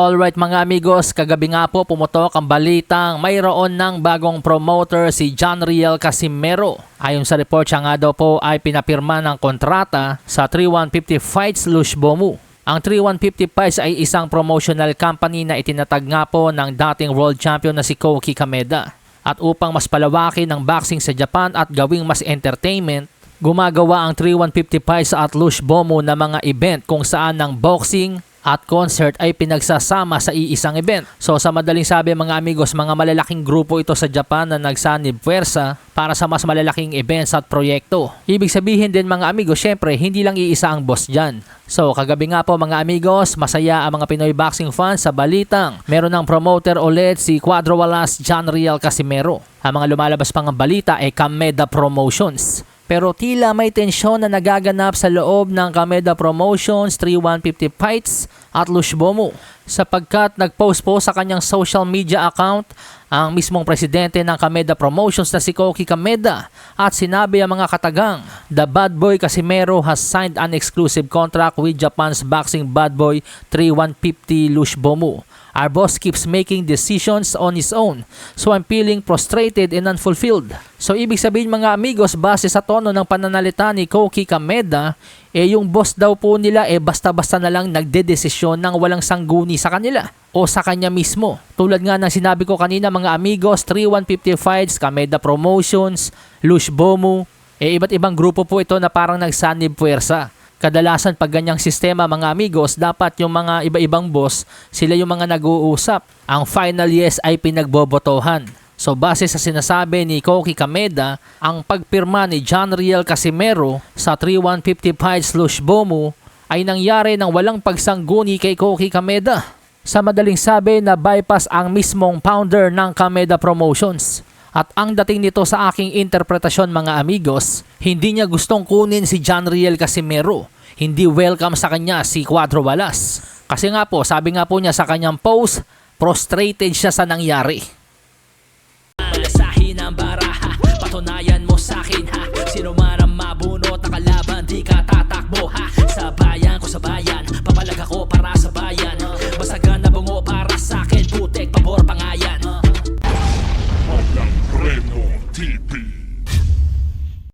Alright mga amigos, kagabi nga po pumutok ang balitang mayroon ng bagong promoter si John Riel Casimero. Ayon sa report siya nga daw po ay pinapirma ng kontrata sa 3150 Fights Lushbomu. Ang 3150 Fights ay isang promotional company na itinatag nga po ng dating world champion na si Koki Kameda. At upang mas palawakin ang boxing sa Japan at gawing mas entertainment, gumagawa ang 3150 Fights at Lushbomu na mga event kung saan ng boxing, at concert ay pinagsasama sa iisang event. So sa madaling sabi mga amigos, mga malalaking grupo ito sa Japan na nagsanib puwersa para sa mas malalaking events at proyekto. Ibig sabihin din mga amigos, syempre hindi lang iisa ang boss dyan. So kagabi nga po mga amigos, masaya ang mga Pinoy boxing fans sa balitang. Meron ng promoter ulit si Cuadro Walas John Riel Casimero. Ang mga lumalabas pang ang balita ay Kameda Promotions. Pero tila may tensyon na nagaganap sa loob ng Kameda Promotions 3150 Fights at Lushbomu. Sapagkat nagpost po sa kanyang social media account ang mismong presidente ng Kameda Promotions na si Koki Kameda at sinabi ang mga katagang The Bad Boy Casimero has signed an exclusive contract with Japan's boxing bad boy 3150 Lushbomu. Our boss keeps making decisions on his own, so I'm feeling frustrated and unfulfilled. So ibig sabihin mga amigos, base sa tono ng pananalita ni Koki Kameda, eh yung boss daw po nila eh basta-basta na lang nagdedesisyon ng walang sangguni sa kanila o sa kanya mismo. Tulad nga ng sinabi ko kanina mga amigos, 3150 Fights, Kameda Promotions, Lush Bomu, eh iba't ibang grupo po ito na parang nagsanib puwersa. Kadalasan pag ganyang sistema mga amigos, dapat yung mga iba-ibang boss, sila yung mga nag-uusap. Ang final yes ay pinagbobotohan. So base sa sinasabi ni Koki Kameda, ang pagpirma ni John Riel Casimero sa 3150 Fights Lushbomu ay nangyari ng walang pagsangguni kay Koki Kameda. Sa madaling sabi na bypass ang mismong founder ng Kameda Promotions. At ang dating nito sa aking interpretasyon mga amigos, hindi niya gustong kunin si John Riel Casimero. Hindi welcome sa kanya si Cuadro Walas. Kasi nga po, sabi nga po niya sa kanyang post, frustrated siya sa nangyari. Patunayan mo sa akin ha? Sino man